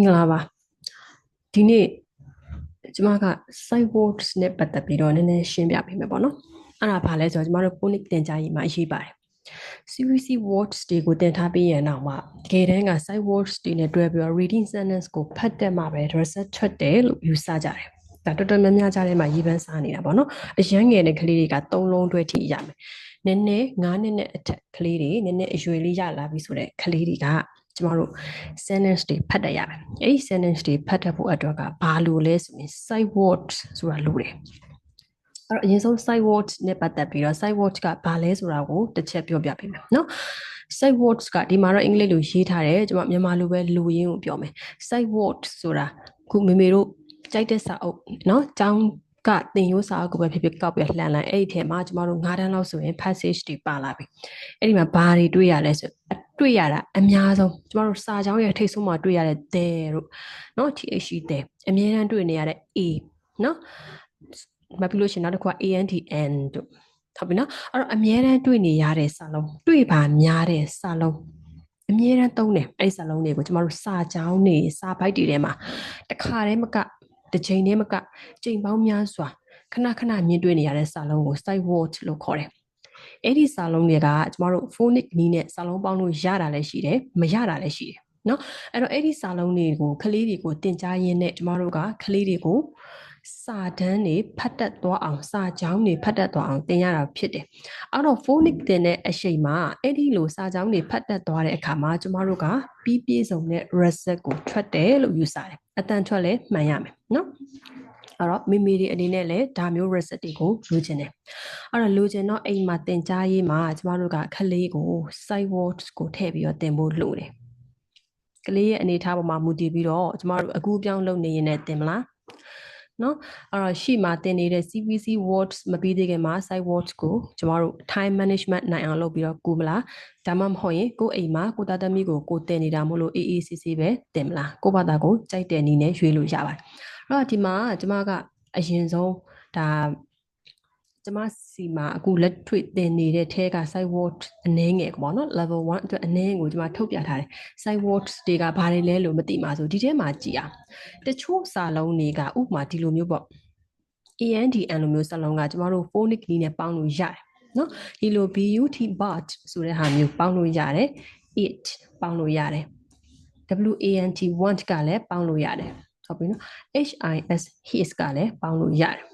င်္ဂလာပါဒီနေ့ကျမက site words နဲ့ပတ်သက်ပြီးတော့နည်းနည်းရှင်းပြပေးမယ်ပေါ့နော်အဲ့ဒါဘာလဲဆိုတော့ကျမတို့ phonic သင်ကြားရေးမှာအရေးပါတယ် CVC words တွေကိုသင်ထားပြီးရင်တော့မှတကယ်တမ်းက site words တွေနဲ့တွဲပြီးတော့ reading sentence ကိုဖတ်တဲ့မှာပဲ research ထွက်တယ်လို့ယူဆကြတယ်ဒါတော်တော်များများကြားထဲမှာရေးပန်းစားနေတာပေါ့နော်အရန်ငယ်တဲ့ကလေးတွေကသုံးလုံးတွဲထိရမယ်နည်းနည်း9နှစ်နဲ့အထက်ကလေးတွေနည်းနည်းအရွယ်လေးရလာပြီဆိုတဲ့ကလေးတွေက ကျမတို့ sentence တွေဖတ်တတ်ရမယ်အဲ့ဒီ sentence တွေဖတ်တတ်ဖို့အတွက်ကဘာလို့လဲဆိုရင် side word ဆိုတာလို့တယ်အဲ့တော့အရင်ဆုံး side word နဲ့ပတ်သက်ပြီးတော့ side word ကဘာလဲဆိုတာကိုတစ်ချက်ပြောပြပေးမယ်နော် side words ကဒီမှာတော့အင်္ဂလိပ်လိုရေးထားတယ်ကျွန်မမြန်မာလိုပဲလူရင်းကိုပြောမယ် side word ဆိုတာခုမေမေတို့ကြိုက်တဲ့စာအုပ်เนาะចောင်းကသင်ရိုးစာအုပ်ကိုပဲဖြစ်ဖြစ်ကောက်ပြလှန်လှန်အဲ့ဒီထဲမှာကျမတို့9တန်းလောက်ဆိုရင် passage တွေပါလာပြီအဲ့ဒီမှာဘာတွေတွေ့ရလဲဆို တွေ့ရတာအများဆုံးကျမတို့စာကြောင်းရဲ့ထိတ်ဆုံးမှာတွေ့ရတဲ့ there တို့เนาะ th there အများအားတွေ့နေရတဲ့ a เนาะမပြီးလို့ရှိရင်နောက်တစ်ခုက antn တို့ဟုတ်ပြီနော်အဲ့တော့အမြဲတမ်းတွေ့နေရတဲ့စာလုံးတွေ့ပါများတဲ့စာလုံးအမြဲတမ်းသုံးတယ်အဲ့ဒီစာလုံးတွေကိုကျမတို့စာကြောင်းနေစာပိုက်တွေထဲမှာတခါတည်းမကတစ်ချိန်တည်းမကချိန်ပေါင်းများစွာခဏခဏမြင်တွေ့နေရတဲ့စာလုံးကို site word လို့ခေါ်တယ် အဲ့ဒီစာလုံးတွေကကျမတို့ phonic နည်းနဲ့စာလုံးပေါင်းလို့ရတာလည်းရှိတယ်မရတာလည်းရှိတယ်နော်အဲ့တော့အဲ့ဒီစာလုံးတွေကိုကလေးတွေကိုတင် जा ရင်းနဲ့ကျမတို့ကကလေးတွေကိုစာတန်းတွေဖတ်တတ်သွားအောင်စာကြောင်းတွေဖတ်တတ်သွားအောင်သင်ရတာဖြစ်တယ်။အဲ့တော့ phonic သင်တဲ့အချိန်မှာအဲ့ဒီလိုစာကြောင်းတွေဖတ်တတ်သွားတဲ့အခါမှာကျမတို့ကပြီးပြည့်စုံတဲ့ result ကိုထွက်တယ်လို့ယူဆတယ်။အတန်ထွက်လဲမှန်ရမယ်နော်။ အဲ့တော့မိမိတွေအနေနဲ့လည်းဒါမျိုး reset တွေကိုလိုချင်တယ်။အဲ့တော့လိုချင်တော့အိမ်မှာသင်ကြားရေးမှာကျမတို့ကခလေးကို side words ကိုထည့်ပြီးတော့သင်ဖို့လိုတယ်။ကလေးရဲ့အနေအထားပေါ်မှာမူတည်ပြီးတော့ကျမတို့အကူအပြောင်းလုပ်နေရင်လည်းသင်မလားနော်အဲ့တော့ရှေ့မှာတင်နေတဲ့ CVC words မပြီးသေးခင်မှာ site words ကိုကျမတို့ time management နိုင်အောင်လုပ်ပြီးတော့ကိုမလားဒါမှမဟုတ်ရင်ကိုအိမ်မှာကိုသားသမီးကိုကိုတင်နေတာမို့လို့ AACC ပဲတင်မလားကိုဘာသာကိုကြိုက်တဲ့နည်းနဲ့ရွေးလို့ရပါတယ်အဲ့ တော့ဒီမှာကျမကအရင်ဆုံးဒါကျမစီမှာအခုလက်တွေ့သင်နေတဲ့ထဲက site word အနည်းငယ်ပေါ့နော် level 1အတွက်အနည်းကိုကျမထုတ်ပြထားတယ် site words တွေကဘာတွေလဲလို့မသိမှာဆိုဒီထဲမှာကြည်အောင်တချို့စာလုံးတွေကဥပမာဒီလိုမျိုးပေါ့ ANDN လိုမျိုးစာလုံးကကျမတို့ phonic နည်းနဲ့ပေါင်းလို့ရတယ်နော်ဒီလို BUT but ဆိုတဲ့ဟာမျိုးပေါင်းလို့ရတယ် it ပေါင်းလို့ရတယ် WANT want ကလည်းပေါင်းလို့ရတယ် ဟုတ်ပြီနော် HIS his ကလည်းပေါင်းလို့ရတယ်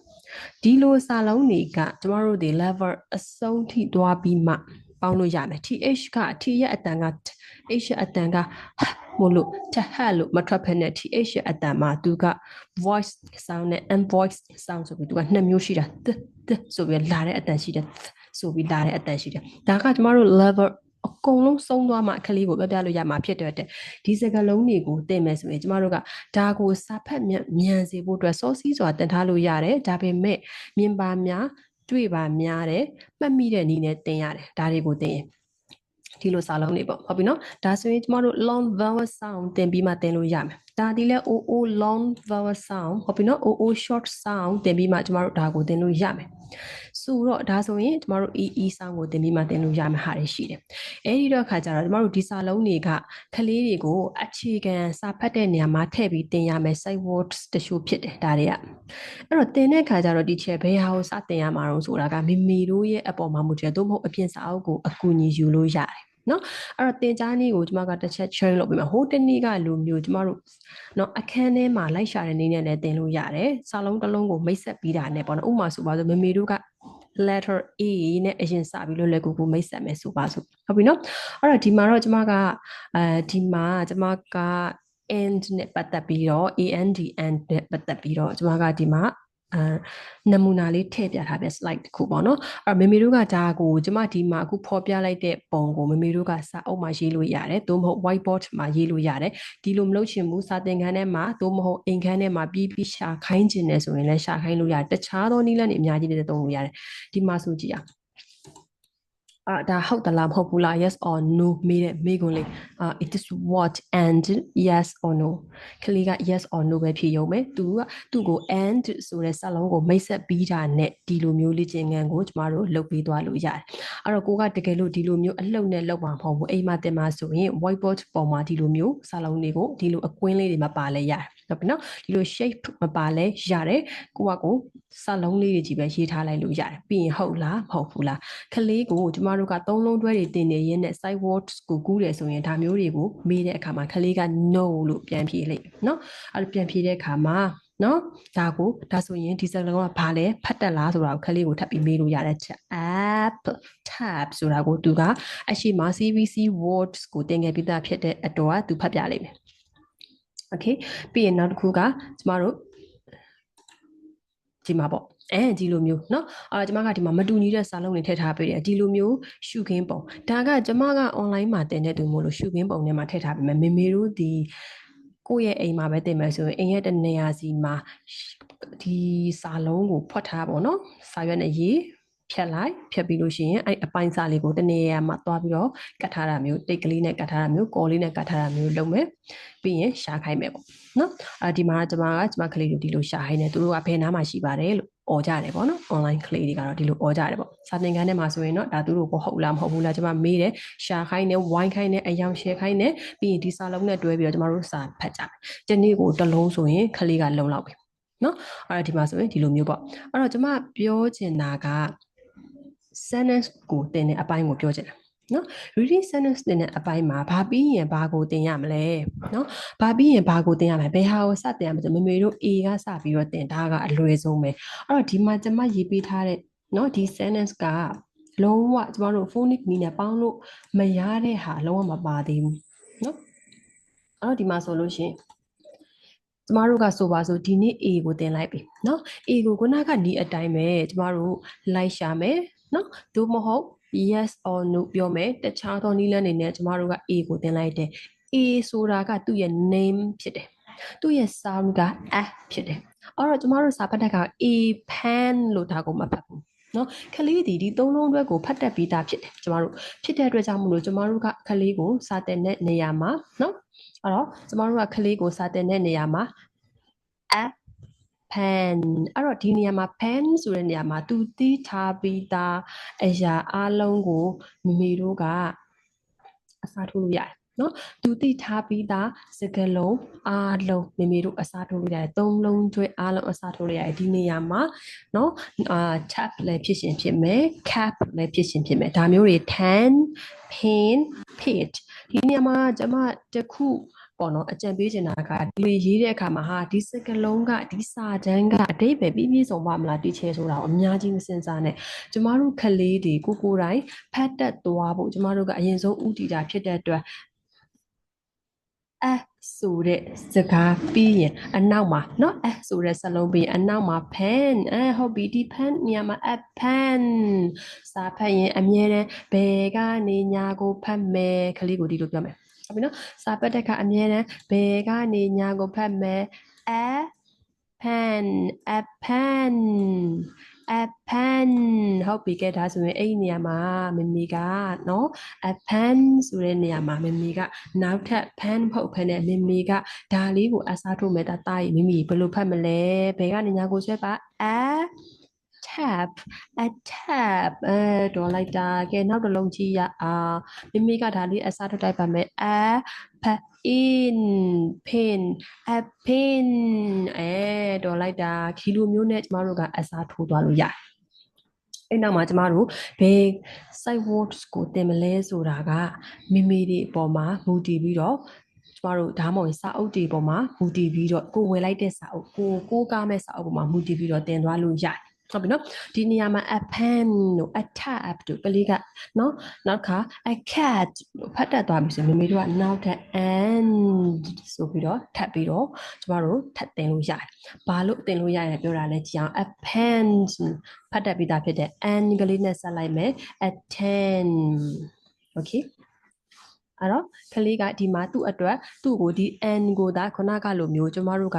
ဒီလိုစာလုံးတွေကကျမတို့ဒီ level အဆုံးထိသွားပြီးမှပေါင်းလို့ရမယ် th က t ရဲ့အတန်က h ရဲ့အတန်ကမို့လို့ t h လို့မထွက်ဖက်နဲ့ th ရဲ့အတန်မှာသူက voice sound နဲ့ and voice sound ဆိုပြီးသူကနှစ်မျိုးရှိတာ th th ဆိုပြီးလာတဲ့အတန်ရှိတယ်ဆိုပြီးလာတဲ့အတန်ရှိတယ်ဒါကကျမတို့ level အကုန်လုံးဆုံးသွားမှကလေးကိုပြပြလို့ရမှာဖြစ်တဲ့အတွက်ဒီစကလုံးတွေကိုသင်မယ်ဆိုရင်ကျမတို့ကဒါကိုစာဖတ်မြန်စေဖို့အတွက်စောစီးစွာတင်ထားလို့ရတယ်ဒါပေမဲ့မြင်ပါများတွေ့ပါများတယ်မှတ်မိတဲ့နည်းနဲ့သင်ရတယ်ဒါတွေကိုသင်ရင်ဒီလိုစာလုံးတွေပေါ့ဟုတ်ပြီနော်ဒါဆိုရင်ကျမတို့ long vowel sound သင်ပြီးမှသင်လို့ရမယ် ဒါဒီလဲ oo long vowel sound ဟုတ်ပြီနော် oo short sound သင်ပြီးမှကျမတို့ဒါကိုသင်လို့ရမယ်ဆိုတော့ဒါဆိုရင်ကျမတို့ EE ဆောင်းကိုသင်ပြီးမှသင်လို့ရမယ့်ဟာတွေရှိတယ်။အဲဒီတော့ခါကျတော့ကျမတို့ဒီစာလုံးတွေကကလေးတွေကိုအခြေခံစာဖတ်တဲ့နေရာမှာထည့်ပြီးသင်ရမယ် site words တချို့ဖြစ်တယ်ဒါတွေက။အဲ့တော့သင်တဲ့ခါကျတော့ဒီချက်ဘယ်ဟာကိုစသင်ရမှာတော့ဆိုတာကမိမိတို့ရဲ့အပေါ်မှာမူတည်သို့မဟုတ်အပြင်စာအုပ်ကိုအကူအညီယူလို့ရတယ် နော်အဲ့တော့တင် जा နည်းကိုကျမကတစ်ချက် share လုပ်ပေးမယ်ဟိုတနည်းကလူမျိုးကျမတို့နော်အခန်းထဲမှာလိုက်ရှာတဲ့နည်းနဲ့လည်းတင်လို့ရတယ်စာလုံးတစ်လုံးကိုမိတ်ဆက်ပြီးတာနဲ့ပေါ့နော်ဥပမာဆိုပါဆိုမေမေတို့က letter A နဲ့အရင်စပြီးလို့လည်းကိုကိုမိတ်ဆက်မယ်ဆိုပါဆိုဟုတ်ပြီနော်အဲ့တော့ဒီမှာတော့ကျမကအဲဒီမှာကျမက and နဲ့ပတ်သက်ပြီးတော့ and and နဲ့ပတ်သက်ပြီးတော့ကျမကဒီမှာအဲ နမူနာလေးထည့်ပြထားတဲ့ slide တစ်ခုပေါ့နော်အဲ့မေမေတို့ကဒါကိုကျမဒီမှာအခုဖော်ပြလိုက်တဲ့ပုံကိုမေမေတို့ကစာအုပ်မှာရေးလို့ရတယ်သို့မဟုတ် whiteboard မှာရေးလို့ရတယ်ဒီလိုမလုပ်ချင်ဘူးစာသင်ခန်းထဲမှာသို့မဟုတ်အိမ်ခန်းထဲမှာပြီးပြီးရှာခိုင်းခြင်းနဲ့ဆိုရင်လည်းရှာခိုင်းလို့ရတယ်တခြားသောနည်းလမ်းတွေအများကြီးတွေသုံးလို့ရတယ်ဒီမှာဆိုကြည့်အောင် အာဒါဟုတ်သလားမဟုတ်ဘူးလား yes or no မေးတဲ့မေးခွန်းလေးအာ it is what and yes or no ကလေးက yes or no ပဲဖြေရုံပဲသူကသူ့ကို and ဆိုတဲ့စာလုံးကိုမိတ်ဆက်ပြီးတာနဲ့ဒီလိုမျိုးလေ့ကျင့်ခန်းကိုကျမတို့လုပ်ပေးသွားလို့ရတယ်အဲ့တော့ကိုကတကယ်လို့ဒီလိုမျိုးအလှုပ်နဲ့လုပ်မှာမဟုတ်ဘူးအိမ်မှာတင်မှာဆိုရင် whiteboard ပေါ်မှာဒီလိုမျိုးစာလုံးတွေကိုဒီလိုအကွင်းလေးတွေမှာပါလဲရတယ် ဟုတ်ပြီနော်ဒီလို shape မပါလဲရတယ်ကိုကကိုစာလုံးလေးတွေကြီးပဲရေးထားလိုက်လို့ရတယ်ပြီးရင်ဟုတ်လားမဟုတ်ဘူးလားကလေးကိုကျမတို့ကသုံးလုံးတွဲတွေတင်နေရင်းနဲ့ side words ကိုကူးတယ်ဆိုရင်ဒါမျိုးတွေကိုမေးတဲ့အခါမှာကလေးက no လို့ပြန်ဖြေလိုက်နော်အဲ့လိုပြန်ဖြေတဲ့အခါမှာနော်ဒါကိုဒါဆိုရင်ဒီစကားလုံးကဘာလဲဖတ်တက်လားဆိုတာကိုခလေးကိုထပ်ပြီးမေးလို့ရတဲ့ app tab ဆိုတာကိုသူကအရှိမ CVC words ကိုတင်ခဲ့ပြီးသားဖြစ်တဲ့အတွက်သူဖတ်ပြလိုက်မယ် okay ပြီးရင်နောက်တစ်ခုကကျမတို့ဒီမှာပေါ့အဲဒီလိုမျိုးเนาะအာကျမကဒီမှာမတူညီတဲ့စာလုံးတွေထည့်ထားပေးတယ်ဒီလိုမျိုးရှုခင်းပုံဒါကကျမက online မှာတင်တဲ့သူမို့လို့ရှုခင်းပုံထဲမှာထည့်ထားပေးမယ်မေမေတို့ဒီကိုယ့်ရဲ့အိမ်မှာပဲတင်မယ်ဆိုရင်အိမ်ရဲ့တနေရာစီမှာဒီစာလုံးကိုဖွက်ထားပေါ့နော်စာရွက်နဲ့ရေး ဖြတ်လိုက်ဖြတ်ပြီးလို့ရှိရင်အဲ့အပိုင်းစာလေးကိုတနေရာမှာသွားပြီးတော့ကတ်ထားတာမျိုးတိတ်ကလေးနဲ့ကတ်ထားတာမျိုးကော်လေးနဲ့ကတ်ထားတာမျိုးလုပ်မယ်ပြီးရင်ရှာခိုင်းမယ်ပေါ့နော်အဲဒီမှာကျွန်မကကျွန်မကလေးတို့ဒီလိုရှာခိုင်းတယ်သူတို့ကဘယ်နားမှာရှိပါတယ်လို့អော်ကြတယ်ပေါ့နော် online ကလေးတွေကတော့ဒီလိုអော်ကြတယ်ပေါ့စာသင်ခန်းထဲမှာဆိုရင်တော့ဒါသူတို့ကိုဟုတ်လားမဟုတ်ဘူးလားကျွန်မမေးတယ်ရှာခိုင်းတယ်ဝိုင်းခိုင်းတယ်အယောင်ရှယ်ခိုင်းတယ်ပြီးရင်ဒီစာလုံးနဲ့တွဲပြီးတော့ကျွန်တော်တို့စာဖတ်ကြတယ်ဒီနေ့ကိုတစ်လုံးဆိုရင်ကလေးကလုံလောက်ပြီနော်အဲ့ဒါဒီမှာဆိုရင်ဒီလိုမျိုးပေါ့အဲ့တော့ကျွန်မပြောချင်တာက sentence ကိုသင်တဲ့အပိုင်းကိုပြောချင်တာနော် reading sentence တင်တဲ့အပိုင်းမှာဘာပြီးရင်ဘာကိုတင်ရမလဲနော်ဘာပြီးရင်ဘာကိုတင်ရမလဲဘယ်ဟာကိုစတင်ရမလဲမမေတို့ A ကစပြီးတော့တင်ဒါကအလွယ်ဆုံးပဲအဲ့တော့ဒီမှာကျွန်မရေးပေးထားတဲ့နော်ဒီ sentence ကလုံးဝကျမတို့ phonic နည်းနဲ့ပေါင်းလို့မရတဲ့ဟာလုံးဝမပါသေးဘူးနော်အဲ့တော့ဒီမှာဆိုလို့ရှိရင်ကျမတို့ကဆိုပါဆိုဒီနေ့ A ကိုတင်လိုက်ပြီเนาะ A ကိုခုနကနီးအတိုင်းပဲကျမတို့လိုက်ရှာမယ် နော်ဒို့မဟုတ် yes or no ပြောမယ်တခြားသောနည်းလမ်းတွေနဲ့ကျမတို့က A ကိုတင်လိုက်တယ် A ဆိုတာကသူ့ရဲ့ name ဖြစ်တယ်သူ့ရဲ့ sound က F ဖြစ်တယ်အဲ့တော့ကျမတို့စာဖတ်တဲ့က A pen လို့ဒါကိုမဖတ်ဘူးနော်ခလေးဒီဒီသုံးလုံးအတွက်ကိုဖတ်တက်ပြီးသားဖြစ်တယ်ကျမတို့ဖြစ်တဲ့အတွက်ကြောင့်မလို့ကျမတို့ကခလေးကိုစာတဲ့တဲ့နေရာမှာနော်အဲ့တော့ကျမတို့ကခလေးကိုစာတဲ့တဲ့နေရာမှာ pen အဲ့တော့ဒီနေရာမှာ pen ဆိုတဲ့နေရာမှာသူသိထားပြီးသားအရာအလုံးကိုမိမိတို့ကအစားထိုးလို့ရတယ်နော်သူသိထားပြီးသားစကလုံးအားလုံးမိမိတို့အစားထိုးလို့ရတယ်သုံးလုံးကျွဲအားလုံးအစားထိုးလို့ရတယ်ဒီနေရာမှာနော်အာ tab လည်းဖြစ်ရှင်ဖြစ်မယ် cap လည်းဖြစ်ရှင်ဖြစ်မယ်ဒါမျိုးတွေ tan pin page ဒီနေရာမှာကျွန်မတခု ပေါ့နော်အကြံပေးချင်တာကဒီလိုရေးတဲ့အခါမှာဟာဒီစကလုံးကဒီစာတန်းကအတိတ်ပဲပြည့်ပြည့်စုံပါမလားတီချဲဆိုတာကိုအများကြီးမစင်စားနဲ့ကျမတို့ကလေးတွေကိုကိုယ်တိုင်ဖတ်တတ်သွားဖို့ကျမတို့ကအရင်ဆုံးဥတီတာဖြစ်တဲ့အတွက်အဆိုတဲ့စကားပြီးရင်အနောက်မှာเนาะအဆိုတဲ့စလုံးပြီးရင်အနောက်မှာ pen အဲဟုတ်ပြီဒီ pen နေရာမှာ a pen စာဖတ်ရင်အမြဲတမ်းဘယ်ကနေညာကိုဖတ်မယ်ခလေးကိုဒီလိုပြောမယ် ဟုတ်ပြီနော်စာပတ်တက်ကအမြဲတမ်းဘယ်ကနေညာကိုဖတ်မယ် a pen a pen a pen ဟုတ်ပြီကဲဒါဆိုရင်အဲ့ဒီနေရာမှာမမီကနော် a pen ဆိုတဲ့နေရာမှာမမီကနောက်ထပ် pen ဖုတ်ဖက်နဲ့မမီကဒါလေးကိုအစားထိုးမယ်တာတာရီမမီဘယ်လိုဖတ်မလဲဘယ်ကနေညာကိုဆွဲပါ a tab a tab အဲတော်လိုက်တာကဲနောက်တစ်လုံးကြည့်ရအောင်မိမိကဒါလေးအစားထိုးတိုက်ပါမယ် a in pin a pin အဲတော်လိုက်တာခီလိုမျိုးနဲ့ကျမတို့ကအစားထိုးသွားလို့ရတယ်အဲ့နောက်မှာကျမတို့ဘယ် site words ကိုတင်မလဲဆိုတာကမိမိတွေအပေါ်မှာမူတည်ပြီးတော့ကျမတို့ဒါမှမဟုတ်စာအုပ်တွေပေါ်မှာမူတည်ပြီးတော့ကိုဝယ်လိုက်တဲ့စာအုပ်ကိုကိုးကားမဲ့စာအုပ်ပေါ်မှာမူတည်ပြီးတော့တင်သွားလို့ရတယ် ဟုတ်ပြီနော်ဒီနေရာမှာ a pen တို့ a tab တို့ကလေးကနော်နောက်ခါ a cat လို့ဖတ်တတ်သွားပြီဆိုရင်မိမိတို့ကနောက်ထပ် and ဆိုပြီးတော့ထပ်ပြီးတော့ကျမတို့ထပ်တင်လို့ရတယ်။ဘာလို့တင်လို့ရလဲပြောတာလဲကြည့်အောင် a pen ဖတ်တတ်ပြီးသားဖြစ်တဲ့ and ကလေးနဲ့ဆက်လိုက်မယ် a ten okay အဲ့တော့ကလေးကဒီမှာသူ့အတွက်သူ့ကိုဒီ n ကိုဒါခုနကလိုမျိုးကျမတို့က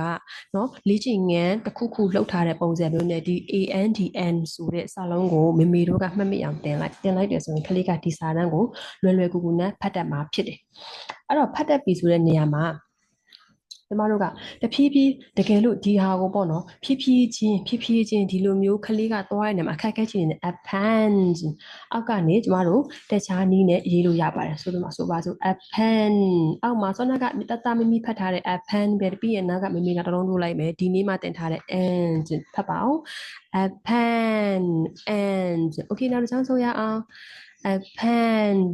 နော်လေ့ကျင့်ငန်းတစ်ခုခုလှုပ်ထားတဲ့ပုံစံမျိုးနဲ့ဒီ ANDN ဆိုတဲ့စာလုံးကိုမေမေတို့ကမှတ်မိအောင်တင်လိုက်တင်လိုက်တယ်ဆိုရင်ကလေးကဒီစာတန်းကိုလွယ်လွယ်ကူကူနဲ့ဖတ်တတ်မှာဖြစ်တယ်အဲ့တော့ဖတ်တတ်ပြီဆိုတဲ့နေရာမှာ ကျမတို့ကတဖြည်းဖြည်းတကယ်လို့ဒီဟာကိုပေါ့နော်ဖြည်းဖြည်းချင်းဖြည်းဖြည်းချင်းဒီလိုမျိုးကလေးကသွားရနေမှာအခက်အခဲချင်းနေ append အောက်ကနေကျမတို့တခြားနည်းနဲ့ရေးလို့ရပါတယ်ဆိုတော့မှာဆိုပါစို့ append အောက်မှာစောနကတတမမီဖတ်ထားတဲ့ append ပဲပြီးရင်နောက်ကမမီကတလုံးထိုးလိုက်မယ်ဒီနေ့မှတင်ထားတဲ့ and ဖတ်ပါအောင် append and okay နောက်တစ်ချောင်းဆိုရအောင် append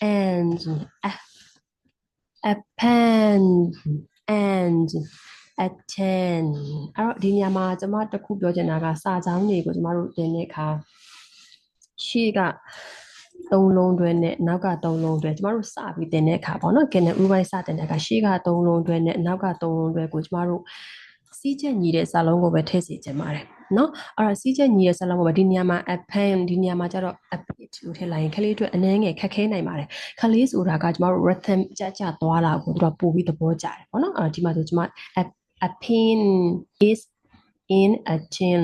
and append and attend အဲ့တော့ဒီနေရာမှာကျမတစ်ခုပြောချင်တာကစာကြောင်းတွေကိုကျမတို့တင်တဲ့အခါရှေ့ကသုံးလုံးတွဲနဲ့နောက်ကသုံးလုံးတွဲကျမတို့စပြီးတင်တဲ့အခါပေါ့နော်ကဲနဲ့ဥပိုင်းစတင်တဲ့အခါရှေ့ကသုံးလုံးတွဲနဲ့နောက်ကသုံးလုံးတွဲကိုကျမတို့စီးချက်ညီတဲ့စာလုံးကိုပဲထည့်စီချင်ပါတယ်နော်အဲ့တော့စီးချက်ညီတဲ့စာလုံးကိုပဲဒီနေရာမှာ append ဒီနေရာမှာကျတော့ append လို့ထည့်လိုက်ရင်ခလေးအတွက်အနည်းငယ်ခက်ခဲနိုင်ပါတယ်ခလေးဆိုတာကကျမတို့ rhythm ကြကြသွားတာကိုသူကပို့ပြီးသဘောကျတယ်ပေါ့နော်အဲ့တော့ဒီမှာဆိုကျမ append is in a gin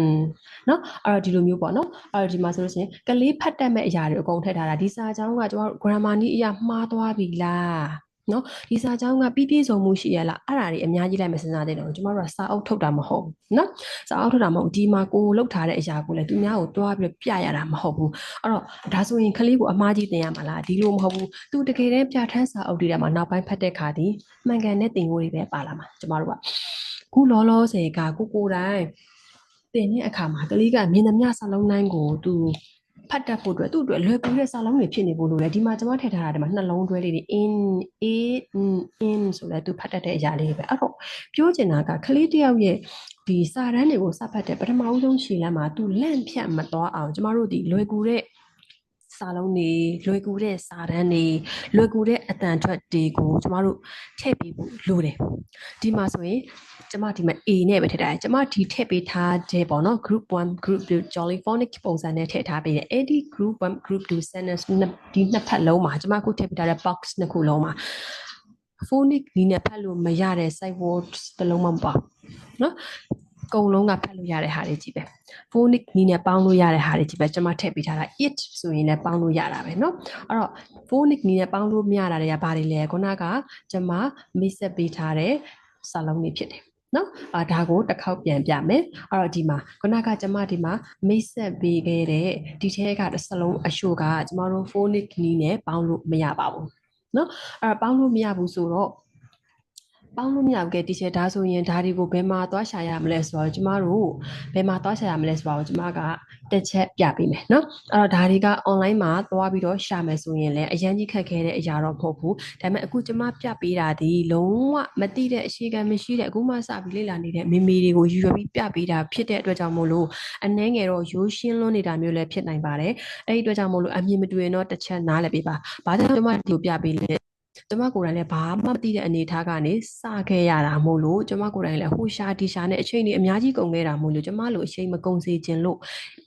เนาะအဲ့တော့ဒီလိုမျိုးပေါ့နော်အဲ့တော့ဒီမှာဆိုလို့ရှိရင်ကလေးဖတ်တတ်မဲ့အရာတွေအကုန်ထည့်ထားတာဒီစာကြောင်းကကျမတို့ grammar နည်းအရာမှားသွားပြီလား နော်ဒီစာကြောင်းကပြည့်ပြည့်စုံမှုရှိရလားအဲ့ဒါတွေအများကြီးလိုက်မစင်စားသေးတော့ကျမတို့ကစာအုပ်ထုတ်တာမဟုတ်ဘူးနော်စာအုပ်ထုတ်တာမဟုတ်ဒီမှာကိုလောက်ထားတဲ့အရာကိုလည်းသူများကိုတွားပြီးပြရတာမဟုတ်ဘူးအဲ့တော့ဒါဆိုရင်ကလေးကိုအမှားကြီးတင်ရမှာလားဒီလိုမဟုတ်ဘူးသူတကယ်တမ်းပြဋ္ဌာန်းစာအုပ်တွေထဲမှာနောက်ပိုင်းဖတ်တဲ့ခါဒီမှန်ကန်တဲ့သင်ရိုးတွေပဲပါလာမှာကျမတို့ကခုလောလောဆယ်ကကိုကိုတိုင်းတင်တဲ့အခါမှာကလေးကမြင်သမျှစာလုံးတိုင်းကိုသူ ဖတ်တတ်ဖို့အတွက်သူ့အတွက်လွယ်ကူတဲ့စာလုံးတွေဖြစ်နေဖို့လိုတယ်ဒီမှာကျွန်မထည့်ထားတာဒီမှာနှလုံးတွဲလေးတွေ in a in ဆိုလဲသူဖတ်တတ်တဲ့အရာလေးတွေပဲအဲ့တော့ပြောချင်တာကကလေးတယောက်ရဲ့ဒီစာတန်းတွေကိုစဖတ်တဲ့ပထမဦးဆုံးရှည်လမ်းမှာသူလန့်ဖြတ်မသွားအောင်ကျမတို့ဒီလွယ်ကူတဲ့ စာလုံးတွေလွယ်ကူတဲ့စာတန်းတွေလွယ်ကူတဲ့အတန်ထွက်တွေကိုကျမတို့ထည့်ပေးဖို့လိုတယ်ဒီမှာဆိုရင်ကျမဒီမှာ A နဲ့ပဲထည့်ထားတယ်ကျမဒီထည့်ပေးထားတဲ့ပေါ့နော် group 1 group 2 jollyphonic ပုံစံနဲ့ထည့်ထားပေးတယ်အဲ့ဒီ group 1 group 2 sentence ဒီနှစ်ဖက်လုံးမှာကျမခုထည့်ပေးထားတဲ့ box နှစ်ခုလုံးမှာ phonic ဒီနဲ့ဖတ်လို့မရတဲ့ side words တစ်လုံးမှမပါနော်အ ကုန်လုံးကဖတ်လို့ရတဲ့ဟာတွေကြီးပဲ phonic နီးနဲ့ပေါင်းလို့ရတဲ့ဟာတွေကြီးပဲကျွန်မထည့်ပေးထားတာ it ဆိုရင်လည်းပေါင်းလို့ရတာပဲเนาะအဲ့တော့ phonic နီးနဲ့ပေါင်းလို့မရတာတွေကဘာတွေလဲခုနကကျွန်မမိတ်ဆက်ပေးထားတဲ့စာလုံးတွေဖြစ်တယ်နော်အာဒါကိုတစ်ခေါက်ပြန်ပြမယ်အဲ့တော့ဒီမှာခုနကကျမဒီမှာမိတ်ဆက်ပေးခဲ့တဲ့ဒီထဲကတစ်စလုံးအရှို့ကကျမတို့ phonic နီးနဲ့ပေါင်းလို့မရပါဘူးနော်အဲ့တော့ပေါင်းလို့မရဘူးဆိုတော့ ပေါင်းလို့မရဘူးကဲတီချာဒါဆိုရင်ဒါတွေကိုဘယ်မှာသွားရှာရမလဲဆိုတော့ကျမတို့ဘယ်မှာသွားရှာရမလဲဆိုတော့ကျမကတစ်ချက်ပြပေးမယ်เนาะအဲ့တော့ဒါတွေက online မှာသွားပြီးတော့ရှာမယ်ဆိုရင်လည်းအရန်ကြီးခက်ခဲတဲ့အရာတော့မဟုတ်ဘူးဒါပေမဲ့အခုကျမပြပေးတာဒီလုံးဝမသိတဲ့အရှိကမရှိတဲ့အခုမှစပြီးလေ့လာနေတဲ့မိမိတွေကိုယူရပြီးပြပေးတာဖြစ်တဲ့အတွက်ကြောင့်မို့လို့အနှဲငယ်တော့ရိုးရှင်းလွန်းနေတာမျိုးလည်းဖြစ်နိုင်ပါတယ်အဲ့ဒီအတွက်ကြောင့်မို့လို့အမြင်မတွေ့ရင်တော့တစ်ချက်နားလည်ပေးပါဘာကြောင့်ကျမဒီကိုပြပေးလဲ ကျမကိုယ်တိုင်လည်းဘာမှမသိတဲ့အနေအထားကနေစခဲ့ရတာမို့လို့ကျမကိုယ်တိုင်လည်းဟိုရှာဒီရှာနဲ့အချိန်ကြီးအများကြီးကုန်ခဲ့တာမို့လို့ကျမလိုအချိန်မကုန်စေခြင်းလို့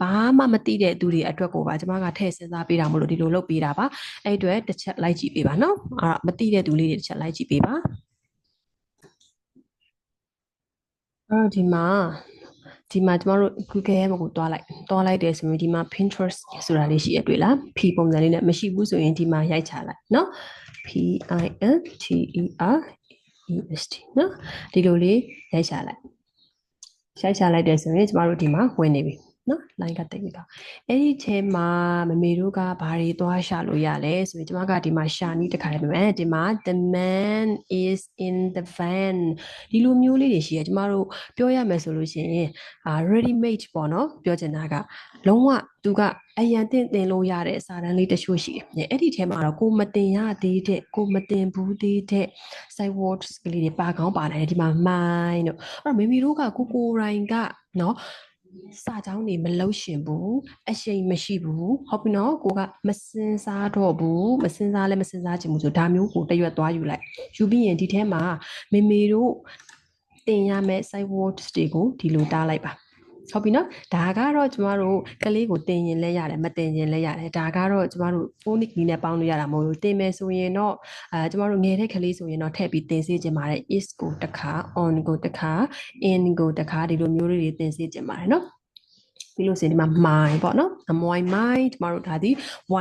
ဘာမှမသိတဲ့သူတွေအတွက်ကိုပါကျမကထည့်စဉ်းစားပေးတာမို့လို့ဒီလိုလုပ်ပေးတာပါအဲ့အတွက်တစ်ချက်လိုက်ကြည့်ပေးပါနော်အဲ့မသိတဲ့သူလေးတွေတစ်ချက်လိုက်ကြည့်ပေးပါအဲ့တော့ဒီမှာဒီမှာကျမတို့ Google ရဲ့ဘက်ကိုတွားလိုက်တွားလိုက်တယ်ဆိုရင်ဒီမှာ Pinterest ဆိုတာလေးရှိရတွေ့လား P ပုံစံလေးနဲ့မရှိဘူးဆိုရင်ဒီမှာရိုက်ချလိုက်เนาะ P I N T E R E S T နော်ဒီလိုလေးရိုက်ရှာလိုက်ရိုက်ရှာလိုက်တယ်ဆိုရင်ကျမတို့ဒီမှာဝင်နေပြီ နော် line ကတိတ်ပြီပါအဲ့ဒီထဲမှာမမေတို့ကဘာတွေသွားရှာလို့ရလဲဆိုရင်ကျမကဒီမှာရှာနီးတခါလေးပဲဒီမှာ the man is in the van ဒီလိုမျိုးလေးတွေရှိရကျမတို့ပြောရမယ်ဆိုလို့ရှိရင်အာ ready made ပေါ့နော်ပြောချင်တာကလုံးဝသူကအရန်တင်တင်လို့ရတဲ့စာတန်းလေးတချို့ရှိတယ်အဲ့ဒီထဲမှာတော့ကိုမတင်ရသေးတဲ့ကိုမတင်ဘူးသေးတဲ့ side words ကလေးတွေပါကောင်းပါနိုင်တယ်ဒီမှာ mine တို့အဲ့တော့မိမိတို့ကကိုကိုရိုင်းကနော် စာကြောင်းတွေမလှုပ်ရှင်ဘူးအရှိန်မရှိဘူးဟုတ်ပြီနော်ကိုကမစင်စားတော့ဘူးမစင်စားလည်းမစင်စားချင်ဘူးဆိုဒါမျိုးကိုတရွက်သွားယူလိုက်ယူပြီးရင်ဒီထဲမှာမေမေတို့တင်ရမယ့် site words တွေကိုဒီလိုတားလိုက်ပါ ဟုတ်ပြီနော်ဒါကတော့ကျမတို့ကလေးကိုတင်ရင်လည်းရတယ်မတင်ရင်လည်းရတယ်ဒါကတော့ကျမတို့ phonic နီးနဲ့ပေါင်းလို့ရတာမဟုတ်ဘူးတင်မယ်ဆိုရင်တော့အဲကျမတို့ငယ်တဲ့ကလေးဆိုရင်တော့ထည့်ပြီးတင်စေချင်ပါတယ် is ကိုတစ်ခါ on ကိုတစ်ခါ in ကိုတစ်ခါဒီလိုမျိုးလေးတွေတင်စေချင်ပါတယ်နော် ပြီးလို့ဆိုရင်ဒီမှာ my ပေါ့နော် my my ကျမတို့ဒါဒီ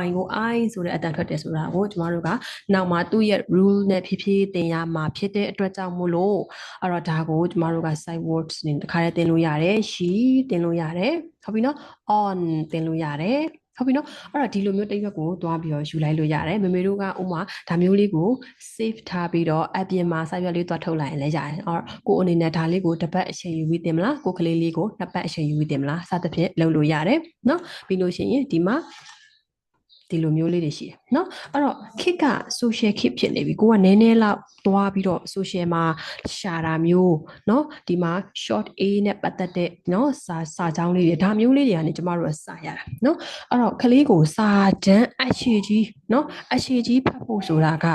y ကို i ဆိုတဲ့အတန်ထွက်တယ်ဆိုတာကိုကျမတို့ကနောက်မှာသူ့ရဲ့ rule နဲ့ဖြည်းဖြည်းတင်ရမှာဖြစ်တဲ့အတွက်ကြောင့်မို့လို့အဲ့တော့ဒါကိုကျမတို့က side words နဲ့တခါတည်းတင်လို့ရတယ် she တင်လို့ရတယ်ဟုတ်ပြီနော် on တင်လို့ရတယ် ဟုတ်ပြီနော်အဲ့တော့ဒီလိုမျိုးတိတ်ရွက်ကိုတွားပြီးတော့ယူလိုက်လို့ရတယ်မမေတို့ကဥမာဒါမျိုးလေးကို save ထားပြီးတော့အပြင်မှာစာရွက်လေးတွားထုတ်လိုက်ရင်လည်းရတယ်အော်ကိုအနေနဲ့ဒါလေးကိုတစ်ပတ်အချိန်ယူပြီးတင်မလားကိုကလေးလေးကိုနှစ်ပတ်အချိန်ယူပြီးတင်မလားစသဖြင့်လုပ်လို့ရတယ်နော်ပြီးလို့ရှိရင်ဒီမှာ ဒီလိုမျိုးလေးတွေရှိတယ်เนาะအဲ့တော့ခစ်က social ခစ်ဖြစ်နေပြီကိုကနည်းနည်းလောက်သွားပြီးတော့ social မှာရှာတာမျိုးเนาะဒီမှာ short a နဲ့ပတ်သက်တဲ့เนาะစာစာကြောင်းလေးတွေဒါမျိုးလေးတွေကနေကျမတို့စာရတာเนาะအဲ့တော့ကလေးကိုစာတန်းအရှိကြီးเนาะအရှိကြီးဖတ်ဖို့ဆိုတာက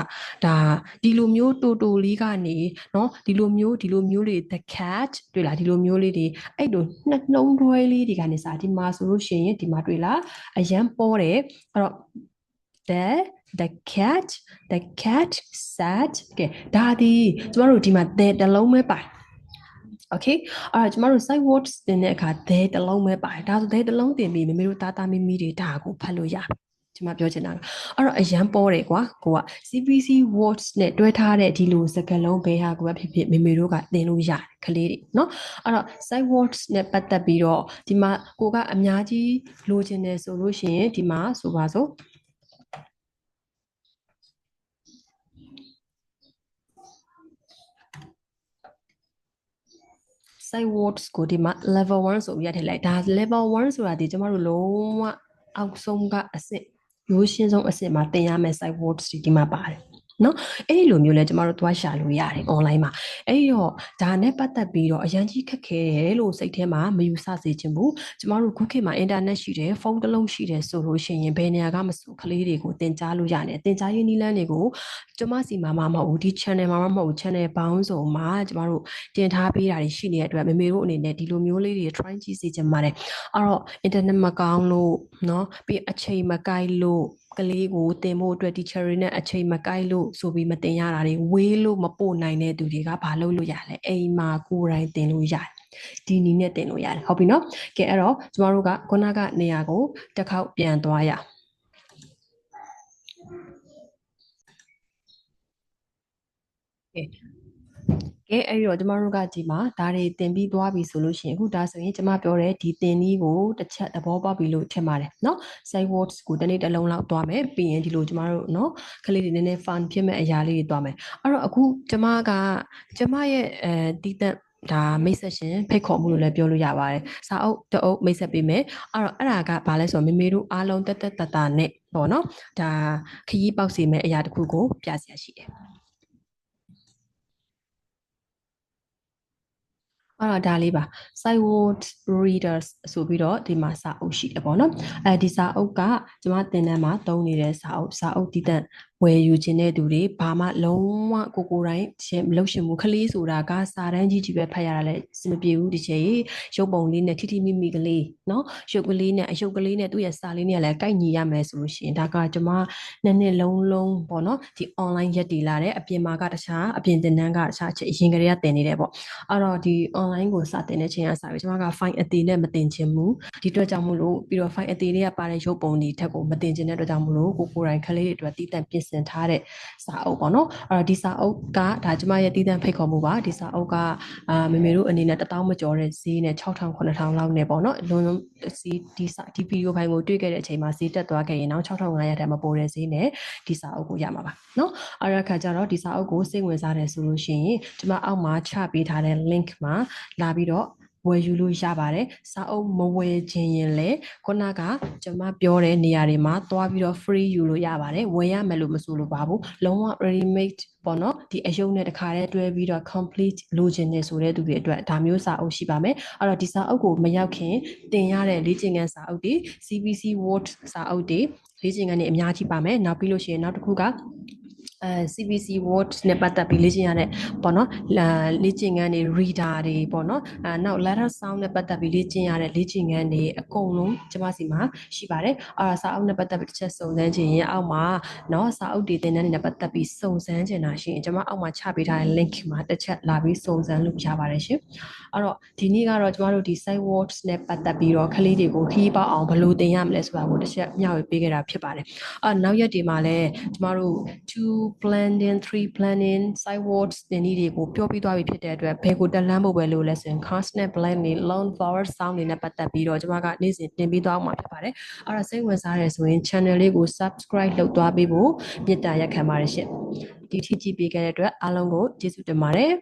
ဒါဒီလိုမျိုးတူတူလေးကနေเนาะဒီလိုမျိုးဒီလိုမျိုးလေး the cat တွေ့လားဒီလိုမျိုးလေးတွေအဲ့လိုနှစ်နှုံးတွဲလေးတွေကနေစာဒီမှာဆိုလို့ရှိရင်ဒီမှာတွေ့လားအရန်ပေါ်တယ်အဲ့တော့ the the cat the cat sat ကဲဒါဒီကျမတို့ဒီမှာ the တစ်လုံးပဲပါတယ် okay အဲ့တော့ကျမတို့ side words တင်တဲ့အခါ the တစ်လုံးပဲပါတယ်ဒါဆို the တစ်လုံးတင်ပြီးမမေတို့တာတာမီမီတွေဒါကိုဖတ်လို့ရတယ်ကျမပြောချင်တာအဲ့တော့အရန်ပေါ်တယ်ကွာကိုက CPC words နဲ့တွဲထားတဲ့ဒီလိုစကားလုံးဘယ်ဟာကိုပဲဖြစ်ဖြစ်မေမေတို့ကသင်လို့ရတယ်ကလေးတွေเนาะအဲ့တော့ side words နဲ့ပတ်သက်ပြီးတော့ဒီမှာကိုကအများကြီးလိုချင်တယ်ဆိုလို့ရှိရင်ဒီမှာဆိုပါစို့ side words ကိုဒီမှာ level 1ဆိုပြီးရထည့်လိုက်ဒါ level 1ဆိုတာဒီကျမတို့လုံးဝအောက်ဆုံးကအဆင့်ရိုးရှင်းဆုံးအဆင့်မှာသင်ရမယ့် side words တွေဒီမှာပါတယ် နော်အဲ့ဒီလိုမျိုးလဲကျမတို့သွားရှာလို့ရတယ် online မှာအဲ့တော့ဒါနဲ့ပတ်သက်ပြီးတော့အရန်ကြီးခက်ခဲတယ်လို့စိတ်ထဲမှာမယူဆစေချင်ဘူးကျမတို့ခုခေတ်မှာ internet ရှိတယ်ဖုန်းတစ်လုံးရှိတယ်ဆိုလို့ရှိရင်ဘယ်နေရာကမဆိုကလေးတွေကိုသင်ကြားလို့ရတယ်သင်ကြားရေးနည်းလမ်းတွေကိုကျမစီမှာမမဟုတ်ဘူးဒီ channel မှာမမဟုတ်ဘူး channel ပေါင်းစုံမှာကျမတို့တင်ထားပေးတာတွေရှိနေတဲ့အတွက်မမေတို့အနေနဲ့ဒီလိုမျိုးလေးတွေ try ကြည့်စေချင်ပါတယ်အဲ့တော့ internet မကောင်းလို့เนาะပြီးအချိန်မကိုက်လို့ ကလေးကိုတင်ဖို့အတွက် teacher တွေနဲ့အချိန်မကိုက်လို့ဆိုပြီးမတင်ရတာတွေဝေးလို့မပို့နိုင်တဲ့သူတွေကဘာလုပ်လို့ရလဲအိမ်မှာကိုယ်တိုင်တင်လို့ရတယ်ဒီနည်းနဲ့တင်လို့ရတယ်ဟုတ်ပြီနော်ကဲအဲ့တော့ကျမတို့ကခုနကနေရာကိုတစ်ခေါက်ပြန်သွားရကဲ ကဲအဲ့တော့ကျမတို့ကဒီမှာဒါတွေတင်ပြီးသွားပြီဆိုလို့ရှိရင်အခုဒါဆိုရင်ကျမပြောတဲ့ဒီတင်နည်းကိုတစ်ချက်သဘောပေါက်ပြီလို့ထင်ပါတယ်เนาะ side words ကိုတစ်နေ့တစ်လုံးလောက်သွားမယ်ပြီးရင်ဒီလိုကျမတို့เนาะကလေးတွေနည်းနည်း fun ဖြစ်မဲ့အရာလေးတွေသွားမယ်အဲ့တော့အခုကျမကကျမရဲ့အဲတီးတက်ဒါမိတ်ဆက်ရှင်ဖိတ်ခေါ်မှုလို့လည်းပြောလို့ရပါတယ်။စာအုပ်တအုပ်မိတ်ဆက်ပေးမယ်။အဲ့တော့အဲ့ဒါကဘာလဲဆိုတော့မေမေတို့အားလုံးတက်တက်တတာနဲ့ပေါ့နော်။ဒါခရီးပေါက်စီမဲ့အရာတစ်ခုကိုပြစရာရှိတယ်။ အဲ့တော့ဒါလေးပါ sideward readers ဆိုပြီးတော့ဒီမှာစာအုပ်ရှိတယ်ပေါ့နော်အဲဒီစာအုပ်ကကျွန်မသင်တန်းမှာသုံးနေတဲ့စာအုပ်စာအုပ်တည်တံ့ ဝယ်ယူခြင်းတဲ့သူတွေဘာမှလုံးဝကိုကိုတိုင်းရှင်မလုပ်ရှင်ဘူးခလေးဆိုတာကစာတန်းကြီးကြီးပဲဖတ်ရတာလည်းစမပြေဘူးဒီချိန်ရုပ်ပုံလေးနဲ့ထိထိမိမိကလေးနော်ရုပ်ကလေးနဲ့အရုပ်ကလေးနဲ့သူ့ရဲ့စာလေးနဲ့လည်းကိုက်ညီရမယ်ဆိုလို့ရှိရင်ဒါကကျွန်မနှစ်နှစ်လုံးလုံးပေါ့နော်ဒီ online ရက်တည်လာတဲ့အပြင်မှာကတခြားအပြင်သင်တန်းကတခြားအရင်ကတည်းကတင်နေတယ်ပေါ့အဲ့တော့ဒီ online ကိုစတင်တဲ့ချိန်ကစပြီးကျွန်မက file အသေးနဲ့မတင်ချင်ဘူးဒီအတွက်ကြောင့်မို့လို့ပြီးတော့ file အသေးလေးကပါတဲ့ရုပ်ပုံတွေထက်ကိုမတင်ချင်တဲ့အတွက်ကြောင့်မို့လို့ကိုကိုတိုင်းခလေးတွေအတွက်တည်တံ့ပြင်ဆင်ထားတဲ့စာအုပ်ပေါ့နော်အဲ့တော့ဒီစာအုပ်ကဒါကျမရဲ့တည်တံ့ဖိတ်ခေါ်မှုပါဒီစာအုပ်ကအာမေမေတို့အနေနဲ့1000မကျော်တဲ့ဈေးနဲ့6000 9000လောက်နဲ့ပေါ့နော်အလုံးလုံးဈေးဒီစာဒီဗီဒီယိုဖိုင်ကိုတွေ့ခဲ့တဲ့အချိန်မှာဈေးတက်သွားခဲ့ရင်တော့6500တက်မပိုတဲ့ဈေးနဲ့ဒီစာအုပ်ကိုရမှာပါနော်အဲ့ဒါခါကျတော့ဒီစာအုပ်ကိုစိတ်ဝင်စားတယ်ဆိုလို့ရှိရင်ကျမအောက်မှာချပေးထားတဲ့ link မှာလာပြီးတော့ ဝယ်ယူလို့ရပါတယ်စာအုပ်မဝယ်ခြင်းရင်လည်းခုနကကျွန်မပြောတဲ့နေရာတွေမှာသွားပြီးတော့ free ယူလို့ရပါတယ်ဝယ်ရမယ်လို့မဆိုလိုပါဘူးလုံးဝ ready made ပေါ့နော်ဒီအယုံနဲ့တခါတည်းတွဲပြီးတော့ complete လိုချင်နေဆိုတဲ့သူတွေအတွက်ဒါမျိုးစာအုပ်ရှိပါမယ်အဲ့တော့ဒီစာအုပ်ကိုမရောက်ခင်တင်ရတဲ့လေ့ကျင့်ခန်းစာအုပ်တွေ CBC Word စာအုပ်တွေလေ့ကျင့်ခန်းတွေအများကြီးပါမယ်နောက်ပြီးလို့ရှိရင်နောက်တစ်ခုက အဲ CBC word နဲ့ပတ်သက်ပြီးလေ့ကျင့်ရတဲ့ပေါ့နော်လေ့ကျင့်ခန်းတွေ reader တွေပေါ့နော်အဲနောက် letter sound နဲ့ပတ်သက်ပြီးလေ့ကျင့်ရတဲ့လေ့ကျင့်ခန်းတွေအကုန်လုံးကျမစီမှာရှိပါတယ်အာစာအုပ်နဲ့ပတ်သက်ပြီးတစ်ချက်စုံစမ်းခြင်းရင်အောက်မှာနော်စာအုပ်တွေသင်တန်းတွေနဲ့ပတ်သက်ပြီးစုံစမ်းခြင်းတာရှိရင်ကျမအောက်မှာချပေးထားတဲ့ link မှာတစ်ချက်လာပြီးစုံစမ်းလို့ရပါတယ်ရှင်အဲ့တော့ဒီနေ့ကတော့ကျမတို့ဒီ site word နဲ့ပတ်သက်ပြီးတော့ကလေးတွေကိုခီးပေါအောင်ဘယ်လိုသင်ရမလဲဆိုတာကိုတစ်ချက်မျှဝေပေးခဲ့တာဖြစ်ပါတယ်အဲ့နောက်ရက်ဒီမှာလည်းကျမတို့2 planning three planning site words သင်နည်းတွေကိုပြောပြသွားပြီဖြစ်တဲ့အတွက်ဘယ်ကိုတက်လန်းဖို့ပဲလို့လဲဆိုရင် consonant blending long vowel sound တွေနဲ့ပတ်သက်ပြီးတော့ကျမကနေ့စဉ်တင်ပေးသွားမှာဖြစ်ပါတယ်အဲ့ဒါစိတ်ဝင်စားရဲဆိုရင် channel လေးကို subscribe လုပ်သွားပေးဖို့မေတ္တာရက်ခံပါတယ်ရှင့်ဒီထိကြည့်ပေးခဲ့တဲ့အတွက်အားလုံးကိုကျေးဇူးတင်ပါတယ်